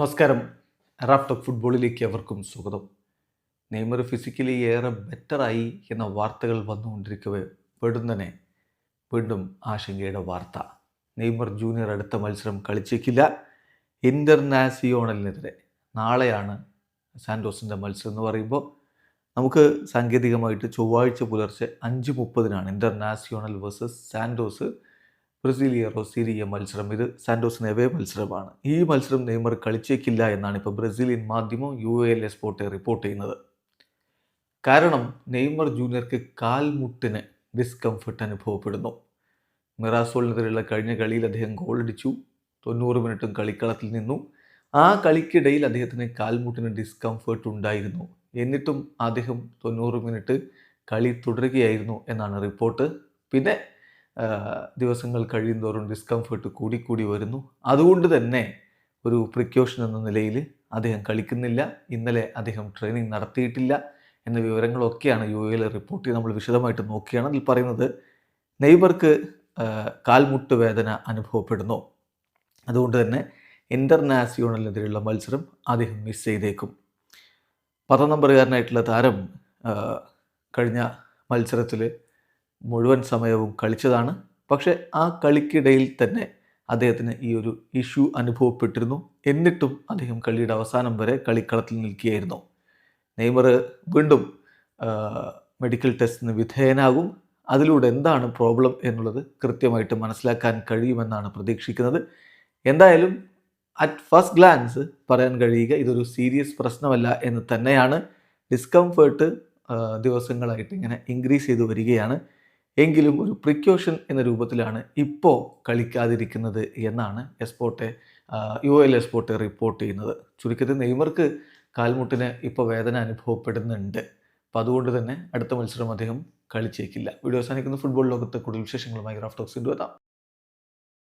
നമസ്കാരം. Raf talk ഫുട്ബോളിലേക്ക് അവർക്കും സ്വാഗതം. നെയ്മർ ഫിസിക്കലി ഏറെ ബെറ്ററായി എന്ന വാർത്തകൾ വന്നുകൊണ്ടിരിക്കവേ പെടുന്നനെ. വീണ്ടും ആശങ്കയുടെ വാർത്ത. നെയ്മർ ജൂനിയർ അടുത്ത മത്സരം കളിച്ചേക്കില്ല. ഇന്റർനാസിയോണലിനെതിരെ നാളെയാണ് സാൻഡോസിന്റെ മത്സരം എന്ന് പറയുമ്പോൾ നമുക്ക് സാങ്കേതികമായിട്ട് ചൊവ്വാഴ്ച പുലർച്ചെ അഞ്ച് മുപ്പതിനാണ് Internacional versus Santos Brasileiro Serie മത്സരം. ഇത് സാന്റോസ് നെവേ മത്സരമാണ്. ഈ മത്സരം നെയ്മർ കളിച്ചേക്കില്ല എന്നാണ് ഇപ്പോൾ ബ്രസീലിയൻ മാധ്യമം U A L Esporte Esporte report ചെയ്യുന്നത്. കാരണം നെയ്മർ ജൂനിയർക്ക് കാൽമുട്ടിന് ഡിസ്കംഫർട്ട് അനുഭവപ്പെടുന്നു. മിറാസോളിനെതിരെയുള്ള കഴിഞ്ഞ കളിയിൽ അദ്ദേഹം ഗോളടിച്ചു തൊണ്ണൂറ് മിനിറ്റും കളിക്കളത്തിൽ നിന്നു. ആ കളിക്കിടയിൽ അദ്ദേഹത്തിന് കാൽമുട്ടിന് ഡിസ്കംഫർട്ട് ഉണ്ടായിരുന്നു. എന്നിട്ടും അദ്ദേഹം തൊണ്ണൂറ് മിനിറ്റ് കളി തുടരുകയായിരുന്നു എന്നാണ് റിപ്പോർട്ട് പിന്നെ ദിവസങ്ങൾ കഴിയുന്തോറും ഡിസ്കംഫേർട്ട് കൂടിക്കൂടി വരുന്നു. അതുകൊണ്ട് തന്നെ ഒരു പ്രിക്കോഷൻ എന്ന നിലയിൽ അദ്ദേഹം കളിക്കുന്നില്ല. ഇന്നലെ അദ്ദേഹം ട്രെയിനിങ് നടത്തിയിട്ടില്ല എന്ന വിവരങ്ങളൊക്കെയാണ് യു എയിൽ റിപ്പോർട്ട് ചെയ്ത് നമ്മൾ വിശദമായിട്ട് നോക്കുകയാണ്. അതിൽ പറയുന്നത് നെയ്ബർക്ക് കാൽമുട്ട് വേദന അനുഭവപ്പെടുന്നു. അതുകൊണ്ട് തന്നെ ഇന്റർനാസിയോണലിനെതിരെയുള്ള മത്സരം അദ്ദേഹം മിസ് ചെയ്തേക്കും. പത്താം നമ്പറുകാരനായിട്ടുള്ള താരം കഴിഞ്ഞ മത്സരത്തിൽ മുഴുവൻ സമയവും കളിച്ചതാണ്. പക്ഷേ ആ കളിക്കിടയിൽ തന്നെ അദ്ദേഹത്തിന് ഈ ഒരു ഇഷ്യൂ അനുഭവപ്പെട്ടിരുന്നു. എന്നിട്ടും അദ്ദേഹം കളിയുടെ അവസാനം വരെ കളിക്കളത്തിൽ നിൽക്കുകയായിരുന്നു. നെയ്മർ വീണ്ടും മെഡിക്കൽ ടെസ്റ്റിന് വിധേയനാകും. അതിലൂടെ എന്താണ് പ്രോബ്ലം എന്നുള്ളത് കൃത്യമായിട്ട് മനസ്സിലാക്കാൻ കഴിയുമെന്നാണ് പ്രതീക്ഷിക്കുന്നത്. എന്തായാലും അറ്റ് ഫസ്റ്റ് ഗ്ലാൻസ് പറയാൻ കഴിയുക ഇതൊരു സീരിയസ് പ്രശ്നമല്ല എന്ന് തന്നെയാണ്. ഡിസ്കംഫേർട്ട് ദിവസങ്ങളായിട്ട് ഇങ്ങനെ ഇൻക്രീസ് ചെയ്തു വരികയാണ്. എങ്കിലും ഒരു പ്രിക്കോഷൻ എന്ന രൂപത്തിലാണ് ഇപ്പോൾ കളിക്കാതിരിക്കുന്നത് എന്നാണ് Esporte U L Esporte report ചെയ്യുന്നത്. ചുരുക്കത്തിൽ നെയ്മർക്ക് കാൽമുട്ടിന് ഇപ്പോൾ വേദന അനുഭവപ്പെടുന്നുണ്ട്. അപ്പോൾ അതുകൊണ്ട് തന്നെ അടുത്ത മത്സരം അദ്ദേഹം കളിച്ചേക്കില്ല. വീഡിയോ അവസാനിക്കുന്ന. ഫുട്ബോൾ ലോകത്ത് കൂടുതൽ വിശേഷങ്ങളുമായി ഗ്രാഫ് ടോക്സിന്റെ